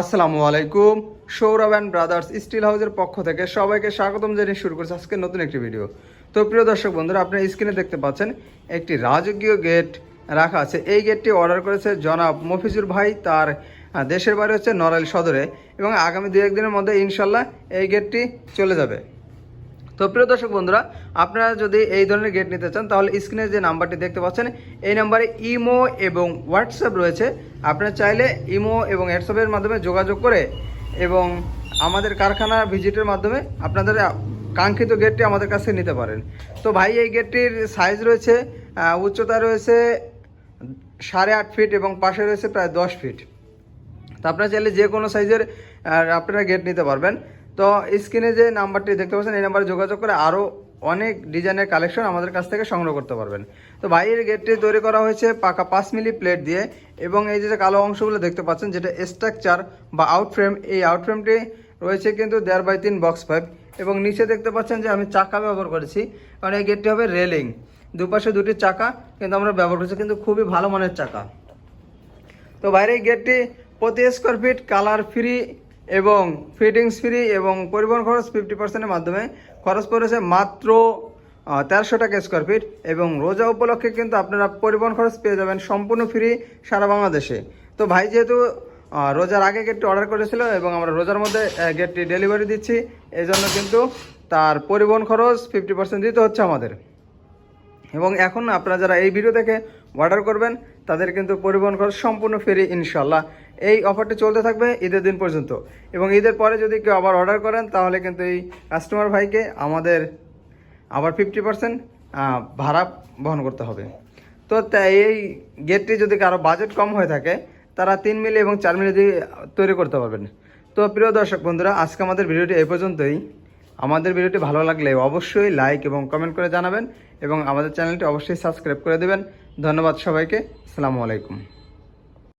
আসসালামু আলাইকুম। Sourav and brothers still হাউসের পক্ষ থেকে সবাইকে স্বাগতম জানিয়ে শুরু করছে আজকে নতুন একটি ভিডিও তো প্রিয় দর্শক বন্ধুরা, আপনার স্ক্রিনে দেখতে পাচ্ছেন, একটি রাজকীয় গেট রাখা আছে। এই গেটটি অর্ডার করেছে জনাব মফিজুর ভাই, তার দেশের বাড়ি হচ্ছে নড়াইল সদরে। এবং আগামী দু একদিনের মধ্যে ইনশাল্লাহ এই গেটটি চলে যাবে। তো প্রিয় দর্শক বন্ধুরা, আপনারা যদি এই ধরনের গেট নিতে চান, তাহলে স্ক্রিনে যে নাম্বারটি দেখতে পাচ্ছেন, এই নাম্বারে ইমো এবং হোয়াটসঅ্যাপ রয়েছে। আপনারা চাইলে ইমো এবং হোয়াটসঅ্যাপের মাধ্যমে যোগাযোগ করে এবং আমাদের কারখানা ভিজিটের মাধ্যমে আপনাদের কাঙ্ক্ষিত গেটটি আমাদের কাছে নিতে পারেন। তো ভাই, এই গেটটির সাইজ রয়েছে উচ্চতা রয়েছে সাড়ে আট ফিট এবং পাশে রয়েছে প্রায় দশ ফিট তো আপনারা চাইলে যে কোনো সাইজের আপনারা গেট নিতে পারবেন। তো স্ক্রিনে যে নাম্বারটি দেখতে পাচ্ছেন, এই নাম্বারে যোগাযোগ করে আরও অনেক ডিজাইনের কালেকশন আমাদের কাছ থেকে সংগ্রহ করতে পারবেন। তো বাইরের গেটটি তৈরি করা হয়েছে পাকা পাঁচ মিলি প্লেট দিয়ে এবং এই যে কালো অংশগুলো দেখতে পাচ্ছেন, যেটা স্ট্রাকচার বা আউট ফ্রেম এই আউট ফ্রেমটি রয়েছে কিন্তু দেড় বাই তিন বক্স পাইপ এবং নিচে দেখতে পাচ্ছেন যে আমি চাকা ব্যবহার করেছি, কারণ এই গেটটি হবে রেলিং দুপাশে দুটি চাকা, কিন্তু আমরা ব্যবহার করেছি কিন্তু খুবই ভালো মানের চাকা। তো বাইরে এই গেটটি প্রতি স্কোয়ার ফিট কালার ফ্রি এবং ফিটিংস ফ্রি এবং পরিবহন খরচ ফিফটি পার্সেন্টের মাধ্যমে খরচ পড়েছে মাত্র তেরোশো টাকা স্কোয়ার ফিট এবং রোজা উপলক্ষে কিন্তু আপনারা পরিবহন খরচ পেয়ে যাবেন সম্পূর্ণ ফ্রি সারা বাংলাদেশে। তো ভাই যেহেতু রোজার আগে গেটটি অর্ডার করেছিল এবং আমরা রোজার মধ্যে গেটটি ডেলিভারি দিচ্ছি এই জন্য কিন্তু তার পরিবহন খরচ ফিফটি পার্সেন্ট দিতে হচ্ছে আমাদের। এবং এখন আপনারা যারা এই ভিডিও দেখে অর্ডার করবেন, তাদের কিন্তু পরিবহন খরচ সম্পূর্ণ ফ্রি ইনশাল্লাহ এই অফারটি চলতে থাকবে ঈদের দিন পর্যন্ত। এবং ঈদের পরে যদি কেউ আবার অর্ডার করেন, তাহলে কিন্তু এই কাস্টমার ভাইকে আমাদের আবার ফিফটি পার্সেন্ট ভাড়া বহন করতে হবে। তো এই গেটটি যদি কারও বাজেট কম হয়ে থাকে, তারা তিন মিলি এবং চার মিলি দিয়ে তৈরি করতে পারবেন। তো প্রিয় দর্শক বন্ধুরা, আজকে আমাদের ভিডিওটি এই পর্যন্তই। আমাদের ভিডিওটি ভালো লাগলে অবশ্যই লাইক এবং কমেন্ট করে জানাবেন এবং আমাদের চ্যানেলটি অবশ্যই সাবস্ক্রাইব করে দেবেন। ধন্যবাদ সবাইকে। আসসালামু আলাইকুম।